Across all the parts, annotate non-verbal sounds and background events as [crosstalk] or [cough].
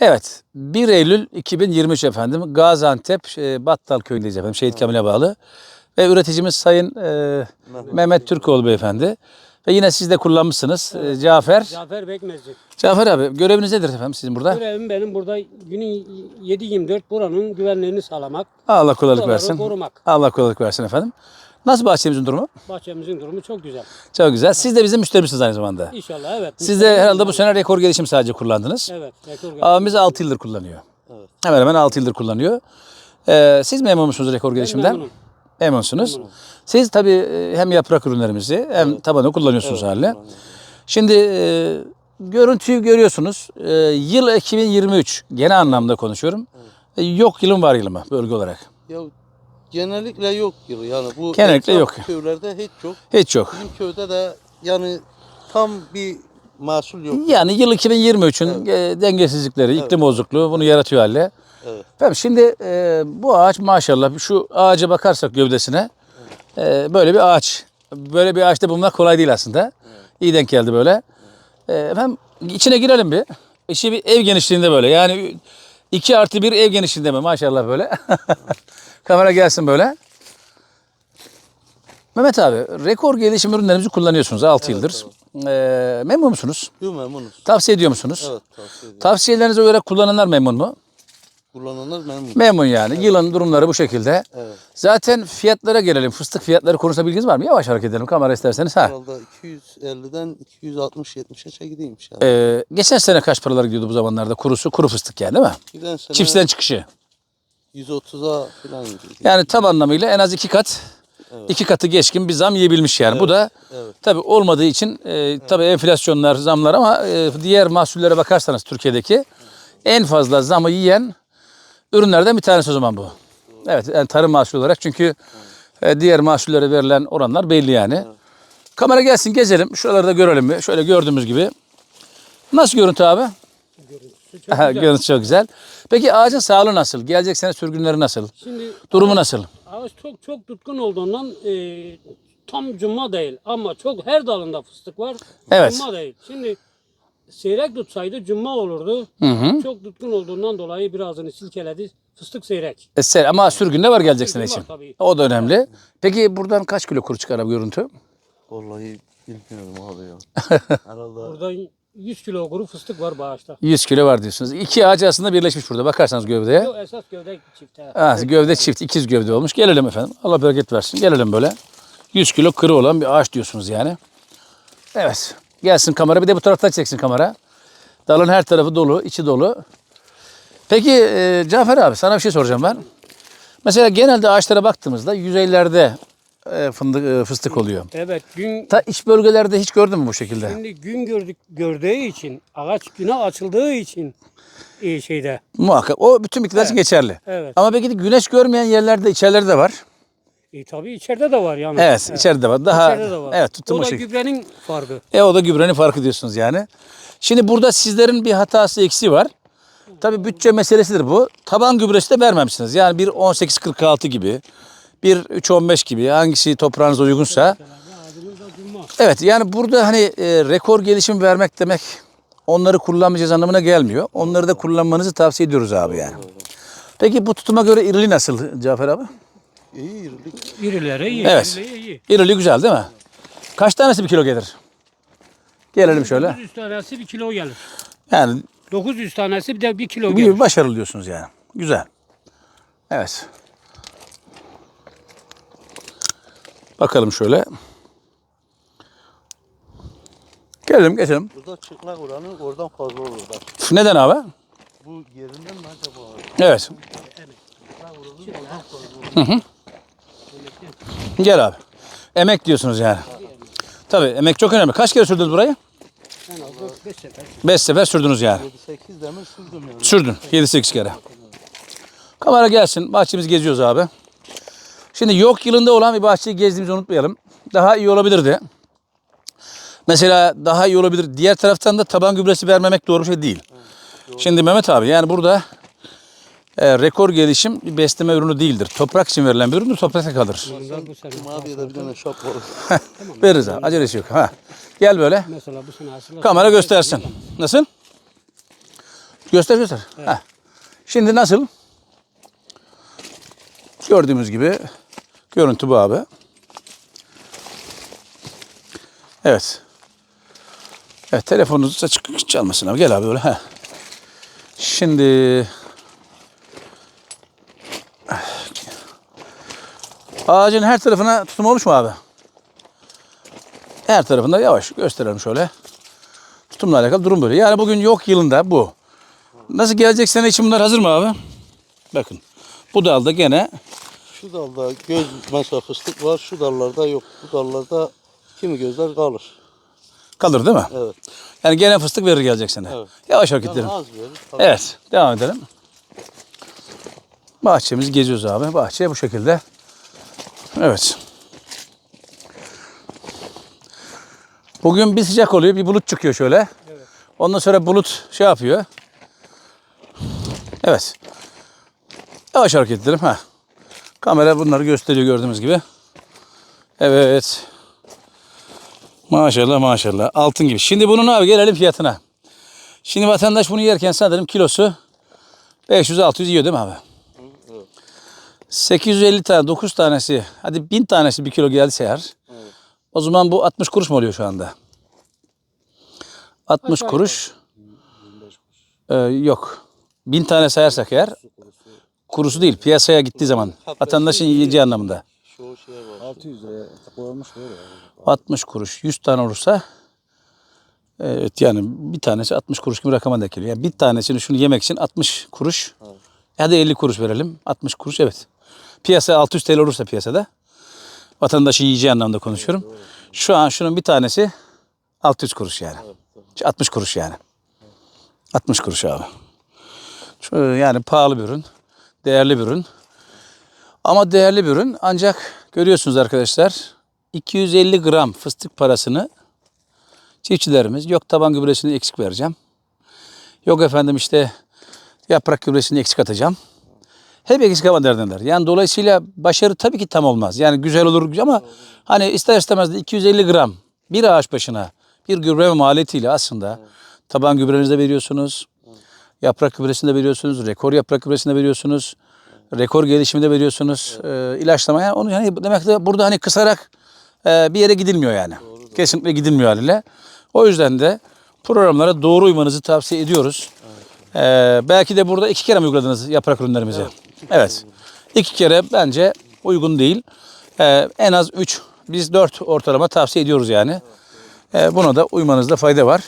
Evet. 1 Eylül 2023 efendim. Gaziantep e, Battal köyündeyiz efendim. Şehit Kamil'e bağlı. Ve üreticimiz Sayın e, Mehmet Türkoğlu beyefendi. Ve yine siz de kullanmışsınız. E, Cafer. Cafer Bekmezci. Cafer abi göreviniz nedir efendim sizin burada? Görevim benim burada günün 7-24 buranın güvenliğini sağlamak, Allah kolaylık buraları versin. korumak. Allah kolaylık versin efendim. Nasıl bahçemizin durumu? Bahçemizin durumu çok güzel. Çok güzel. Siz de bizim müşterimizsiniz aynı zamanda. İnşallah evet. Siz de herhalde bu sene rekor gelişim sadece kullandınız. Evet. Rekor geldi. Abimiz 6 yıldır kullanıyor. Hemen hemen 6 yıldır kullanıyor. Ee, siz memnun musunuz rekor gelişimden? memnunum. Memnunsunuz. Siz tabii e, hem yaprak ürünlerimizi hem tabanı kullanıyorsunuz haliyle. Şimdi e, görüntüyü görüyorsunuz. E, yıl 2023 genel anlamda konuşuyorum. E, yok yılın var yılı mı bölge olarak? Ya genellikle yok yılı yani bu Genellikle etraf yok. köylerde hiç yok. Hiç yok. Bizim köyde de yani tam bir mahsul yok. Yani yıl 2023'ün e, dengesizlikleri, iklim bozukluğu bunu yaratıyor haliyle. Evet. Efendim şimdi e, bu ağaç maşallah şu ağaca bakarsak gövdesine e, böyle bir ağaç. Böyle bir ağaçta bulmak kolay değil aslında. İyi denk geldi böyle. E, efendim içine girelim bir. İçi bir ev genişliğinde böyle. Yani 2 artı bir ev genişliğinde mi maşallah böyle. [laughs] Kamera gelsin böyle. Mehmet abi rekor gelişim ürünlerimizi kullanıyorsunuz 6 yıldır. E, memnun musunuz? Yok memnunuz. Tavsiye ediyor musunuz? Evet tavsiye ederim. Tavsiyelerinize göre kullananlar memnun mu? Kullananlar memnun. Memnun yani. Yılın durumları bu şekilde. Evet. Zaten fiyatlara gelelim. Fıstık fiyatları konusunda bilginiz var mı? Yavaş hareket edelim kamera isterseniz. Ha. Herhalde 250'den 260-70'e gidiyormuş yani. Ee, geçen sene kaç paralar gidiyordu bu zamanlarda? Kurusu, kuru fıstık yani değil mi? Giden sene Çiftçiden çıkışı. 130'a falan gidiyor. Yani tam anlamıyla en az iki kat, iki katı geçkin bir zam yiyebilmiş yani. Bu da evet. tabii olmadığı için e, tabii enflasyonlar, zamlar ama e, diğer mahsullere bakarsanız Türkiye'deki en fazla zamı yiyen ürünlerden bir tanesi o zaman bu. Evet, yani tarım mahsulü olarak çünkü e, diğer mahsullere verilen oranlar belli yani. Kamera gelsin gezelim. Şuraları da görelim mi? Şöyle gördüğümüz gibi. Nasıl görüntü abi? Görüntüsü çok güzel. çok güzel. Peki ağacın sağlığı nasıl? Gelecek sene sürgünleri nasıl? Şimdi Durumu nasıl? ağaç çok çok tutkun olduğundan e, tam cumma değil ama çok her dalında fıstık var. Evet. Cumma değil. Şimdi seyrek tutsaydı cumma olurdu. Hı hı. Çok tutkun olduğundan dolayı birazını silkeledi. Fıstık seyrek. E, ama sürgünde var gelecek sene Sürgün var için. tabii. O da önemli. Peki buradan kaç kilo kuru çıkar abi görüntü? Vallahi bilmiyorum abi ya. [laughs] Herhalde Burada 100 kilo kuru fıstık var bağışta. 100 kilo var diyorsunuz. İki ağaç aslında birleşmiş burada. Bakarsanız gövdeye. Yok esas gövde çifte. Ha, gövde çift, ikiz gövde olmuş. Gelelim efendim. Allah bereket versin. Gelelim böyle. 100 kilo kırı olan bir ağaç diyorsunuz yani. Evet. Gelsin kamera. Bir de bu taraftan çeksin kamera. Dalın her tarafı dolu, içi dolu. Peki e, Cafer abi sana bir şey soracağım ben. Mesela genelde ağaçlara baktığımızda yüzeylerde e, fındık, e, fıstık oluyor. Evet gün Ta iç bölgelerde hiç gördün mü bu şekilde? şimdi gün gördük gördüğü için ağaç güne açıldığı için e, şeyde. Muhakkak. O bütün bitkiler için geçerli. Evet. Ama belki de güneş görmeyen yerlerde, içeride de var. E, tabii içeride de var yani. Evet, içeride de var. Daha İçeride de var. evet tuttum o o da şekilde. gübrenin farkı. E o da gübrenin farkı diyorsunuz yani. Şimdi burada sizlerin bir hatası eksiği var. Tabii bütçe meselesidir bu. Taban gübresi de vermemişsiniz. Yani bir 18-46 gibi, bir 3-15 gibi hangisi toprağınıza uygunsa. Evet yani burada hani e, rekor gelişim vermek demek onları kullanmayacağız anlamına gelmiyor. Onları da kullanmanızı tavsiye ediyoruz abi yani. Peki bu tutuma göre irili nasıl Cafer abi? iyi irilik. İrileri iyi. Evet. iyi. İrili güzel değil mi? Kaç tanesi bir kilo gelir? Gelelim şöyle. 900 tanesi bir kilo gelir. Yani 900 tanesi bir de bir kilo Bu gelir. başarılı diyorsunuz yani. Güzel. Evet. Bakalım şöyle. Gelelim geçelim. Burada çıplak oranı oradan fazla olur bak. Neden abi? Bu yerinden mi acaba? Evet. Hı hı. Gel abi. Emek diyorsunuz yani. Tabii emek çok önemli. Kaç kere sürdünüz burayı? En az 5 sefer. 5 sefer sürdünüz yani. 7-8 demir sürdüm yani. Sürdün 7-8 kere. Kamera gelsin. Bahçemizi geziyoruz abi. Şimdi yok yılında olan bir bahçeyi gezdiğimizi unutmayalım. Daha iyi olabilirdi. Mesela daha iyi olabilir. Diğer taraftan da taban gübresi vermemek doğru bir şey değil. Şimdi Mehmet abi yani burada e, rekor gelişim bir besleme ürünü değildir. Toprak için verilen bir üründür. Toprakta kalır. De bir tane şap var. [laughs] Veririz abi. Acelesi yok. Ha. Gel böyle. Mesela bu sene hasılat. Kamera göstersin. Nasıl? Göster göster. Heh. Şimdi nasıl? Gördüğümüz gibi görüntü bu abi. Evet. Evet telefonunuz açık çalmasın abi. Gel abi böyle. Heh. Şimdi ağacın her tarafına tutum olmuş mu abi? Her tarafında yavaş gösterelim şöyle. Tutumla alakalı durum böyle. Yani bugün yok yılında bu. Nasıl gelecek sene için bunlar hazır mı abi? Bakın. Bu dalda gene Şu dalda göz mesela fıstık var. Şu dallarda yok. Bu dallarda kimi gözler kalır. kalır değil mi? Evet. Yani gene fıstık verir gelecek sene. Evet. Yavaş hareket edelim. az verir. tabii. Evet, devam edelim. Bahçemizi geziyoruz abi. Bahçe bu şekilde. Evet. Bugün bir sıcak oluyor, bir bulut çıkıyor şöyle. Ondan sonra bulut şey yapıyor. Evet. Yavaş hareket edelim. Ha. Kamera bunları gösteriyor gördüğümüz gibi. Evet. Maşallah maşallah. Altın gibi. Şimdi bunun abi gelelim fiyatına. Şimdi vatandaş bunu yerken sanırım kilosu 500-600 yiyor değil mi abi? 850 tane, 9 tanesi, hadi 1000 tanesi bir kilo gelse eğer. O zaman bu 60 kuruş mu oluyor şu anda? 60 Aşağı kuruş. Ee, yok. 1000 tane sayarsak eğer kurusu değil piyasaya gittiği zaman vatandaşın yiyeceği anlamında. Şu şeye var. 600 liraya koymuş böyle. 60 kuruş 100 tane olursa evet yani bir tanesi 60 kuruş gibi rakama denk geliyor. Yani bir tanesini şunu yemek için 60 kuruş. Hadi 50 kuruş verelim. 60 kuruş evet. Piyasa 600 TL olursa piyasada vatandaşın yiyeceği anlamda konuşuyorum. Şu an şunun bir tanesi 600 kuruş yani. 60 kuruş yani. 60 kuruş abi. Yani pahalı bir ürün. Değerli bir ürün. Ama değerli bir ürün ancak görüyorsunuz arkadaşlar 250 gram fıstık parasını çiftçilerimiz yok taban gübresini eksik vereceğim. Yok efendim işte yaprak gübresini eksik atacağım. Hep eksik hava derdindeler. Yani dolayısıyla başarı tabii ki tam olmaz. Yani güzel olur ama hani ister istemez de 250 gram bir ağaç başına bir gübre maliyetiyle aslında taban gübrenizi de veriyorsunuz. Yaprak gübresini de veriyorsunuz. Rekor yaprak gübresini de veriyorsunuz. Rekor gelişimi de veriyorsunuz. Ee, ilaçlamaya. Onu yani demek de burada hani kısarak e, bir yere gidilmiyor yani. Kesinlikle gidilmiyor haliyle. O yüzden de programlara doğru uymanızı tavsiye ediyoruz. Ee, belki de burada iki kere mi uyguladınız yaprak ürünlerimizi? Evet. İki kere bence uygun değil. Ee, en az üç, biz dört ortalama tavsiye ediyoruz yani. Ee, buna da uymanızda fayda var.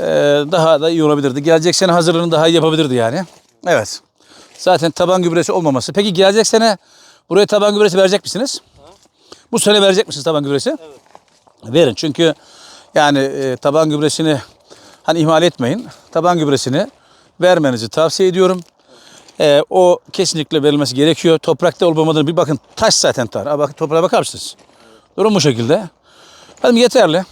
Ee, daha da iyi olabilirdi. Gelecek sene hazırlığını daha iyi yapabilirdi yani. Evet. Zaten taban gübresi olmaması. Peki gelecek sene buraya taban gübresi verecek misiniz? Bu sene verecek misiniz taban gübresi? Verin çünkü yani e, taban gübresini hani ihmal etmeyin. Taban gübresini vermenizi tavsiye ediyorum. E, o kesinlikle verilmesi gerekiyor. Toprakta olup olmadığını bir bakın. Taş zaten tar. Bakın toprağa bakar mısınız? Durum bu şekilde. Efendim yeterli.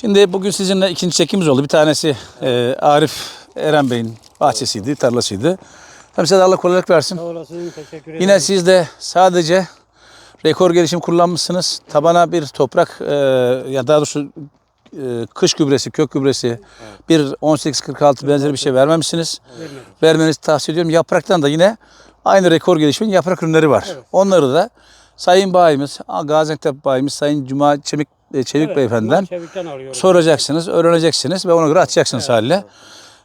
Şimdi bugün sizinle ikinci çekimiz oldu. Bir tanesi e, Arif Eren Bey'in bahçesiydi, tarlasıydı. Hem size de Allah kolaylık versin. Sağ olasın. Teşekkür ederim. Yine siz de sadece rekor gelişim kullanmışsınız. Tabana bir toprak e, ya daha doğrusu e, kış gübresi, kök gübresi bir 1846 benzeri bir şey vermemişsiniz. Vermedim. Vermenizi tavsiye ediyorum. Yapraktan da yine aynı rekor gelişimin yaprak ürünleri var. Onları da Sayın Bayimiz, Gaziantep Bayimiz Sayın Cuma Çemik, e, Çelik Evet, Beyefendiden soracaksınız, öğreneceksiniz ve ona göre atacaksınız haliyle.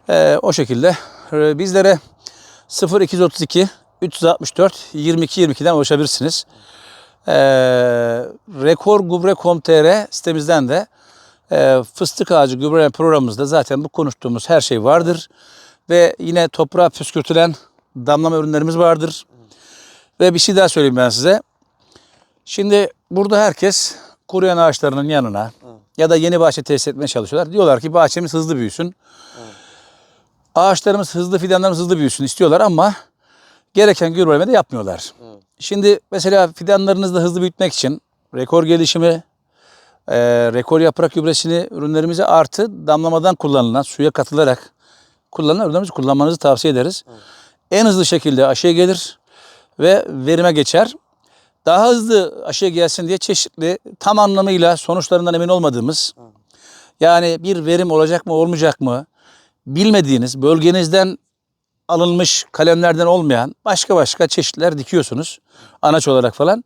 Ee, o şekilde e, bizlere 0232 364 22 22'den ulaşabilirsiniz. Ee, rekorgubre.com.tr sitemizden de e, fıstık ağacı gübre programımızda zaten bu konuştuğumuz her şey vardır. Ve yine toprağa püskürtülen damlama ürünlerimiz vardır. Ve bir şey daha söyleyeyim ben size. Şimdi burada herkes kuruyan ağaçlarının yanına ya da yeni bahçe tesis etmeye çalışıyorlar. Diyorlar ki bahçemiz hızlı büyüsün. Ağaçlarımız hızlı, fidanlarımız hızlı büyüsün istiyorlar ama gereken gübreleme de yapmıyorlar. Şimdi mesela fidanlarınızı da hızlı büyütmek için rekor gelişimi, e, rekor yaprak gübresini ürünlerimize artı damlamadan kullanılan, suya katılarak kullanılan ürünlerimizi kullanmanızı tavsiye ederiz. En hızlı şekilde aşıya gelir ve verime geçer. Daha hızlı aşıya gelsin diye çeşitli tam anlamıyla sonuçlarından emin olmadığımız yani bir verim olacak mı olmayacak mı bilmediğiniz, bölgenizden alınmış kalemlerden olmayan başka başka çeşitler dikiyorsunuz. Anaç olarak falan.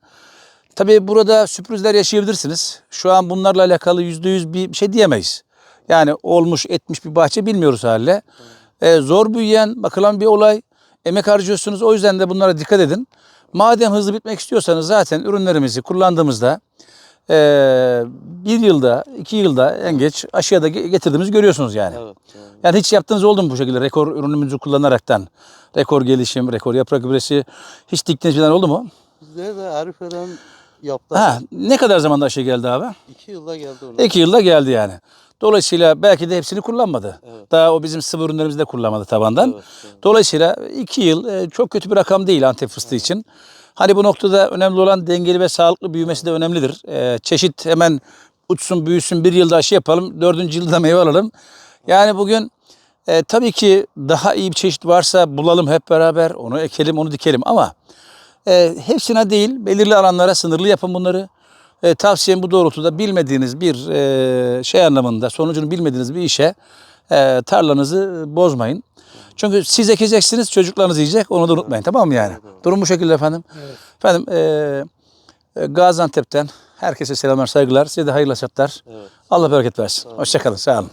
Tabii burada sürprizler yaşayabilirsiniz. Şu an bunlarla alakalı yüzde yüz bir şey diyemeyiz. Yani olmuş etmiş bir bahçe bilmiyoruz haliyle. Ee, zor büyüyen, bakılan bir olay. Emek harcıyorsunuz. O yüzden de bunlara dikkat edin. Madem hızlı bitmek istiyorsanız zaten ürünlerimizi kullandığımızda ee, bir yılda, iki yılda en geç aşağıya da getirdiğimizi görüyorsunuz yani. Evet. yani. Yani hiç yaptığınız oldu mu bu şekilde rekor ürünümüzü kullanaraktan? Rekor gelişim, rekor yaprak gübresi hiç diktiğiniz falan oldu mu? Bizde de Arif Eren yaptı. Ha, ne kadar zamanda aşı geldi abi? İki yılda geldi ona. İki yılda geldi yani. Dolayısıyla belki de hepsini kullanmadı. Evet. Daha o bizim sıvı ürünlerimizi de kullanmadı tabandan. Evet, evet. Dolayısıyla iki yıl e, çok kötü bir rakam değil Antep fıstığı için. Hani bu noktada önemli olan dengeli ve sağlıklı büyümesi de önemlidir. E, çeşit hemen uçsun büyüsün bir yılda aşı yapalım. Dördüncü yılda meyve alalım. Yani bugün e, tabii ki daha iyi bir çeşit varsa bulalım hep beraber. Onu ekelim onu dikelim ama e, hepsine değil belirli alanlara sınırlı yapın bunları. E, tavsiyem bu doğrultuda bilmediğiniz bir e, şey anlamında sonucunu bilmediğiniz bir işe e, tarlanızı bozmayın. Çünkü siz ekeceksiniz çocuklarınız yiyecek onu da unutmayın tamam mı yani? Durum bu şekilde efendim. Efendim e, e, Gaziantep'ten herkese selamlar saygılar. Size de hayırlı hasatlar. Evet. Allah bereket versin. Hoşçakalın sağ olun.